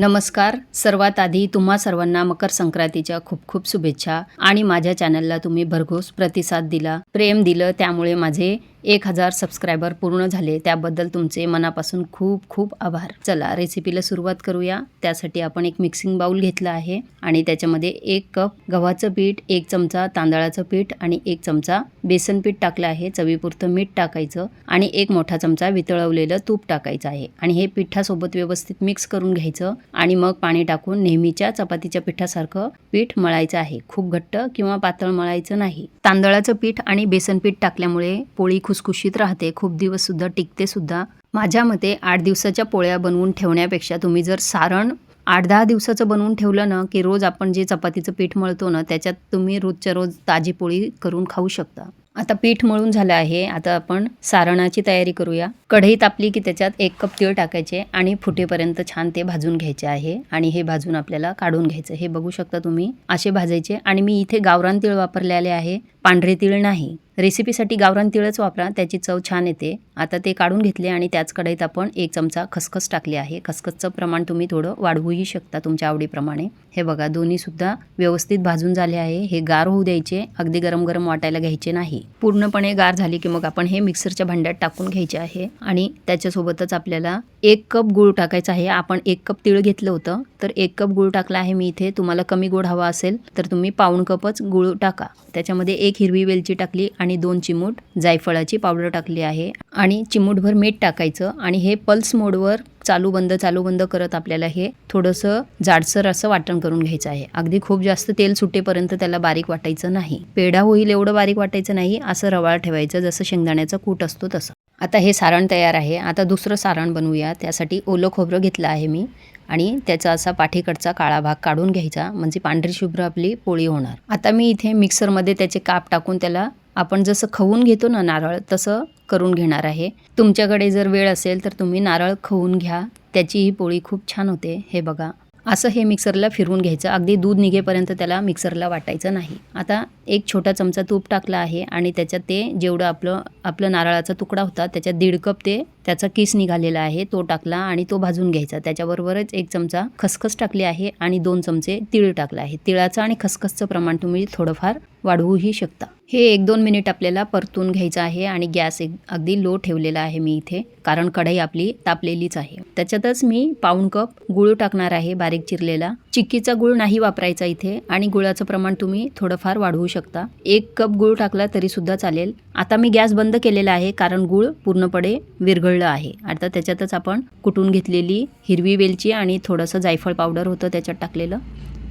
नमस्कार. सर्वात आधी तुम्हा सर्वांना मकर संक्रांतीच्या खूप खूप शुभेच्छा. आणि माझ्या चॅनलला तुम्ही भरघोस प्रतिसाद दिला प्रेम दिलं त्यामुळे माझे एक हजार सबस्क्रायबर पूर्ण झाले त्याबद्दल तुमचे मनापासून खूप खूप आभार. चला रेसिपीला सुरुवात करूया. त्यासाठी आपण एक मिक्सिंग बाउल घेतला आहे आणि त्याच्यामध्ये एक कप गव्हाचं पीठ एक चमचा तांदळाचं पीठ आणि एक चमचा बेसन पीठ टाकलं आहे. चवीपुरतं मीठ टाकायचं आणि एक मोठा चमचा वितळवलेलं तूप टाकायचं आहे. आणि हे पिठासोबत व्यवस्थित मिक्स करून घ्यायचं आणि मग पाणी टाकून नेहमीच्या चपातीच्या पिठासारखं पीठ मळायचं आहे. खूप घट्ट किंवा पातळ मळायचं नाही. तांदळाचं पीठ आणि बेसन पीठ टाकल्यामुळे पोळी खुसखुशीत राहते खूप दिवस सुद्धा टिकते सुद्धा. माझ्या मते आठ दिवसाच्या पोळ्या बनवून ठेवण्यापेक्षा तुम्ही जर सारण आठ दहा दिवसाचं बनवून ठेवलं ना की रोज आपण जे चपातीचं पीठ मळतो ना त्याच्यात तुम्ही रोजच्या रोज ताजी पोळी करून खाऊ शकता. आता पीठ मळून झालं आहे आता आपण सारणाची तयारी करूया. कढई तापली की त्याच्यात एक कप तीळ टाकायचे आणि फुटेपर्यंत छान ते भाजून घ्यायचे आहे. आणि हे भाजून आपल्याला काढून घ्यायचं. हे बघू शकता तुम्ही असे भाजायचे. आणि मी इथे गावरान तीळ वापरलेले आहे पांढरे तीळ नाही. रेसिपीसाठी गावरान तिळच वापरा त्याची चव छान येते. आता ते काढून घेतले आणि त्याच कढईत आपण एक चमचा खसखस टाकली आहे. खसखसचं प्रमाण तुम्ही थोडं वाढवूही शकता तुमच्या आवडीप्रमाणे. हे बघा दोन्हीसुद्धा व्यवस्थित भाजून झाले आहे. हे गार होऊ द्यायचे अगदी गरम गरम वाटायला घ्यायचे नाही. पूर्णपणे गार झाली की मग आपण हे मिक्सरच्या भांड्यात टाकून घ्यायचे आहे आणि त्याच्यासोबतच आपल्याला एक कप गूळ टाकायचा आहे. आपण एक कप तिळ घेतलं होतं. तर एक कप गूळ टाकला आहे मी इथे. तुम्हाला कमी गोड हवा असेल तर तुम्ही पाऊण कपच गूळ टाका. त्याच्यामध्ये एक हिरवी वेलची टाकली आणि दोन चिमूट जायफळाची पावडर टाकली आहे. आणि चिमूटभर मीठ टाकायचं. आणि हे पल्स मोडवर चालू बंद चालू बंद करत आपल्याला हे थोडंसं जाडसर असं वाटण करून घ्यायचं आहे. अगदी खूप जास्त तेल सुटेपर्यंत त्याला बारीक वाटायचं नाही. पेढा होईल एवढं बारीक वाटायचं नाही. असं रवाळ ठेवायचं. जसं शेंगदाण्याचा कूट असतो तसं. आता हे सारण तयार आहे. आता दुसरं सारण बनवूया. त्यासाठी ओलं खोबरं घेतलं आहे मी आणि त्याचा असा पाठीकडचा काळा भाग काढून घ्यायचा. म्हणजे पांढरी शुभ्र आपली पोळी होणार. आता मी इथे मिक्सरमध्ये त्याचे काप टाकून त्याला आपण जसं खवून घेतो ना नारळ तसं करून घेणार आहे. तुमच्याकडे जर वेळ असेल तर तुम्ही नारळ खवून घ्या. त्याची ही पोळी खूप छान होते. हे बघा. असं हे मिक्सरला फिरवून घ्यायचं. अगदी दूध निघेपर्यंत त्याला मिक्सरला वाटायचं नाही. आता एक छोटा चमचा तूप टाकला आहे आणि त्याच्यात ते जेवढं आपलं आपलं नारळाचा तुकडा होता त्याच्यात दीड कप ते त्याचा किस निघालेला आहे तो टाकला आणि तो भाजून घ्यायचा. त्याच्याबरोबरच एक चमचा खसखस टाकली आहे आणि दोन चमचे तीळ टाकला आहे. तिळाचं आणि खसखसचं प्रमाण तुम्ही थोडंफार वाढवूही शकता. हे एक दोन मिनिट आपल्याला परतून घ्यायचं आहे आणि गॅस एक अगदी लो ठेवलेला आहे मी इथे कारण कढई आपली तापलेलीच आहे. त्याच्यातच मी पाऊण कप गुळ टाकणार आहे बारीक चिरलेला. चिक्कीचा गुळ नाही वापरायचा इथे आणि गुळाचं प्रमाण तुम्ही थोडंफार वाढवू शकता. एक कप गुळ टाकला तरीसुद्धा चालेल. आता मी गॅस बंद केलेला आहे कारण गुळ पूर्णपणे विरघळलं आहे. आता त्याच्यातच आपण कुटून घेतलेली हिरवी वेलची आणि थोडंसं जायफळ पावडर होतं त्याच्यात टाकलेलं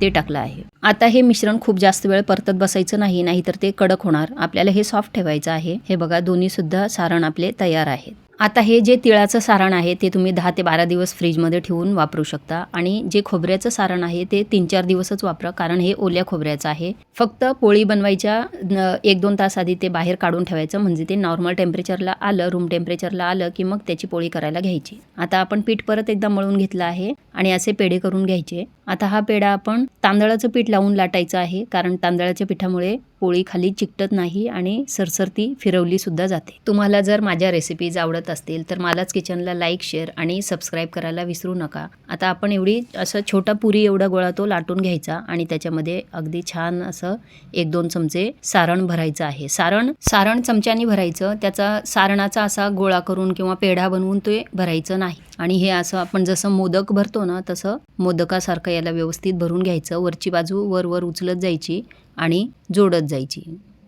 ते टाकलं आहे. आता हे मिश्रण खूप जास्त वेळ परतत बसायचं नाही नाहीतर ते कडक होणार. आपल्याला हे सॉफ्ट ठेवायचं आहे. हे बघा दोन्ही सुद्धा सारण आपले तयार आहेत. आता हे जे तिळाचं सारण आहे ते तुम्ही दहा ते बारा दिवस फ्रीजमध्ये ठेवून वापरू शकता. आणि जे खोबऱ्याचं सारण आहे ते तीन चार दिवसच वापरा कारण हे ओल्या खोबऱ्याचं आहे. फक्त पोळी बनवायच्या एक दोन तास आधी ते बाहेर काढून ठेवायचं म्हणजे ते नॉर्मल टेम्परेचरला आलं रूम टेम्परेचरला आलं की मग त्याची पोळी करायला घ्यायची. आता आपण पीठ परत एकदा मळून घेतलं आहे आणि असे पेढे करून घ्यायचे. आता हा पेढा आपण तांदळाचं पीठ लावून लाटायचं आहे कारण तांदळाच्या पिठामुळे पोळी खाली चिकटत नाही आणि सरसरती फिरवलीसुद्धा जाते. तुम्हाला जर माझ्या रेसिपीज आवडत असतील तर मलाच किचनला लाईक शेअर आणि सबस्क्राईब करायला विसरू नका. आता आपण एवढी असं छोटा पुरी एवढा गोळा तो लाटून घ्यायचा आणि त्याच्यामध्ये अगदी छान असं एक दोन चमचे सारण भरायचं आहे. सारण सारण चमच्यानी भरायचं. त्याचा सारणाचा असा गोळा करून किंवा पेढा बनवून ते भरायचं नाही. आणि हे असं आपण जसं मोदक भरतो ना तसं मोदकासारखं याला व्यवस्थित भरून घ्यायचं. वरची बाजू वर वर उचलत जायची आणि जोडत जायची.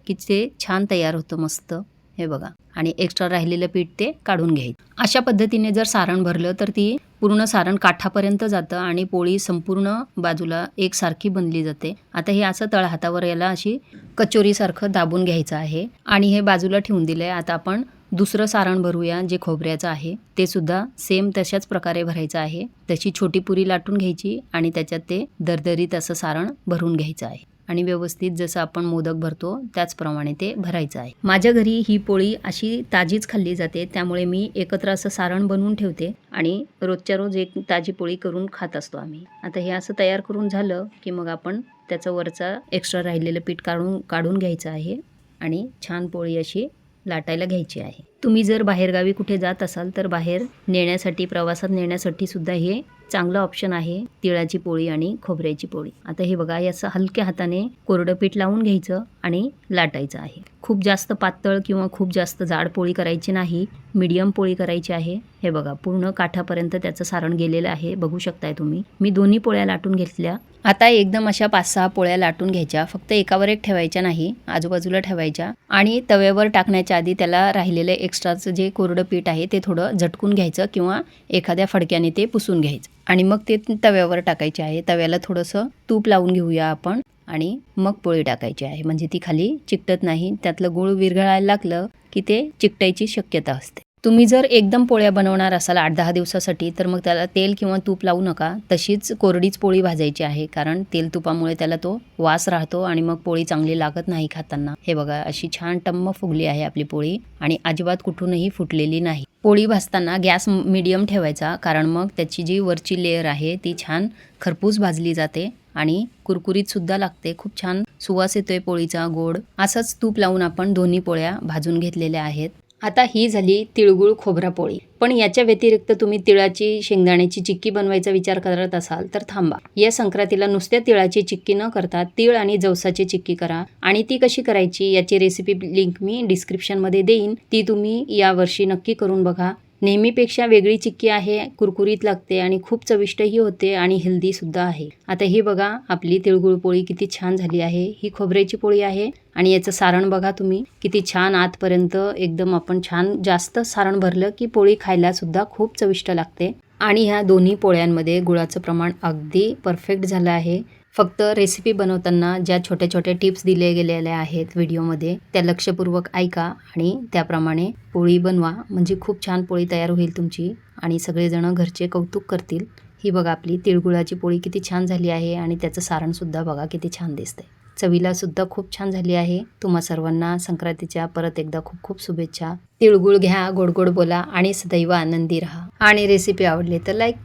की ते छान तयार होतं मस्त. हे बघा. आणि एक्स्ट्रा राहिलेलं पीठ ते काढून घ्यायचं. अशा पद्धतीने जर सारण भरलं तर ती पूर्ण सारण काठापर्यंत जातं आणि पोळी संपूर्ण बाजूला एकसारखी बनली जाते. आता हे असं तळहातावर याला अशी कचोरीसारखं दाबून घ्यायचं आहे. आणि हे बाजूला ठेवून दिलं आहे आता आपण दुसरं सारण भरूया जे खोबऱ्याचं आहे ते सुद्धा सेम तशाच प्रकारे भरायचं आहे. तशी छोटी पुरी लाटून घ्यायची आणि त्याच्यात ते दरदरीत असं सारण भरून घ्यायचं आहे. आणि व्यवस्थित जसं आपण मोदक भरतो त्याचप्रमाणे ते भरायचं आहे. माझ्या घरी ही पोळी अशी ताजीच खाल्ली जाते त्यामुळे मी एकत्र असं सारण बनवून ठेवते आणि रोजच्या रोज एक ताजी पोळी करून खात असतो आम्ही. आता हे असं तयार करून झालं की मग आपण त्याचा वरचा एक्स्ट्रा राहिलेलं पीठ काढून काढून घ्यायचं आहे. आणि छान पोळी अशी लाटायला घ्यायची आहे. तुम्ही जर बाहेरगावी कुठे जात असाल तर बाहेर नेण्यासाठी प्रवासात नेण्यासाठी सुद्धा हे चांगलं ऑप्शन आहे. तिळाची पोळी आणि खोबऱ्याची पोळी. आता हे बघा याचं हलक्या हाताने कोरडं पीठ लावून घ्यायचं आणि लाटायचं आहे. खूप जास्त पातळ किंवा खूप जास्त जाड पोळी करायची नाही मीडियम पोळी करायची आहे. हे बघा पूर्ण काठापर्यंत त्याचं सारण गेलेलं आहे. बघू शकताय तुम्ही. मी दोन्ही पोळ्या लाटून घेतल्या. आता एकदम अशा पाच सहा पोळ्या लाटून घ्यायच्या. फक्त एकावर एक ठेवायच्या नाही आजूबाजूला ठेवायच्या आणि तव्यावर टाकण्याच्या आधी त्याला राहिलेलं एक्स्ट्राचं जे कोरडं पीठ आहे ते थोडं झटकून घ्यायचं किंवा एखाद्या फडक्याने ते पुसून घ्यायचं. आणि मग ते तव्यावर टाकायचे आहे. तव्याला थोडंसं तूप लावून घेऊया आपण आणि मग पोळी टाकायची आहे. म्हणजे ती खाली चिकटत नाही. त्यातलं गुळ विरघळायला लागलं की ते चिकटायची शक्यता असते. तुम्ही जर एकदम पोळ्या बनवणार असाल आठ दहा दिवसासाठी तर मग त्याला तेल किंवा तूप लावू नका. तशीच कोरडीच पोळी भाजायची आहे कारण तेल तुपामुळे त्याला तो वास राहतो आणि मग पोळी चांगली लागत नाही खाताना. हे बघा अशी छान टम्म फुगली आहे आपली पोळी आणि अजिबात कुठूनही फुटलेली नाही. पोळी भाजताना गॅस मिडियम ठेवायचा कारण मग त्याची जी वरची लेअर आहे ती छान खरपूस भाजली जाते आणि कुरकुरीत सुद्धा लागते. खूप छान सुवास येतोय पोळीचा गोड. असंच तूप लावून आपण दोन्ही पोळ्या भाजून घेतलेल्या आहेत. आता ही झाली तिळगुळ खोबरा पोळी. पण याच्या व्यतिरिक्त तुम्ही तिळाची शेंगदाण्याची चिक्की बनवायचा विचार करत असाल तर थांबा. या संक्रांतीला नुसत्या तिळाची चिक्की न करता तिळ आणि जवसाची चिक्की करा आणि ती कशी करायची याची रेसिपी लिंक मी डिस्क्रिप्शनमध्ये देईन. ती तुम्ही यावर्षी नक्की करून बघा. नेहमीपेक्षा वेगळी चिक्की आहे कुरकुरीत लागते आणि खूप चविष्टही होते आणि हेल्दी सुद्धा आहे. आता ही बघा आपली तिळगुळ पोळी किती छान झाली आहे. ही खोबऱ्याची पोळी आहे आणि याचं सारण बघा तुम्ही. किती छान आतपर्यंत एकदम आपण छान जास्त सारण भरलं की पोळी खायला सुद्धा खूप चविष्ट लागते. आणि ह्या दोन्ही पोळ्यांमध्ये गुळाचं प्रमाण अगदी परफेक्ट झालं आहे. फक्त रेसिपी बनवताना ज्या छोट्या छोट्या टिप्स दिले गेलेल्या आहेत व्हिडिओमध्ये त्या लक्षपूर्वक ऐका आणि त्याप्रमाणे पोळी बनवा. म्हणजे खूप छान पोळी तयार होईल तुमची आणि सगळेजणं घरचे कौतुक करतील. ही बघा आपली तिळगुळाची पोळी किती छान झाली आहे आणि त्याचं सारणसुद्धा बघा किती छान दिसतंय. चवीला सुद्धा खूप छान झाली आहे. तुम्हा सर्वांना संक्रांतीच्या परत एकदा खूप खूप शुभेच्छा. तिळगुळ घ्या गोड गोड बोला आणि सदैव आनंदी राहा. आणि रेसिपी आवडली तर लाईक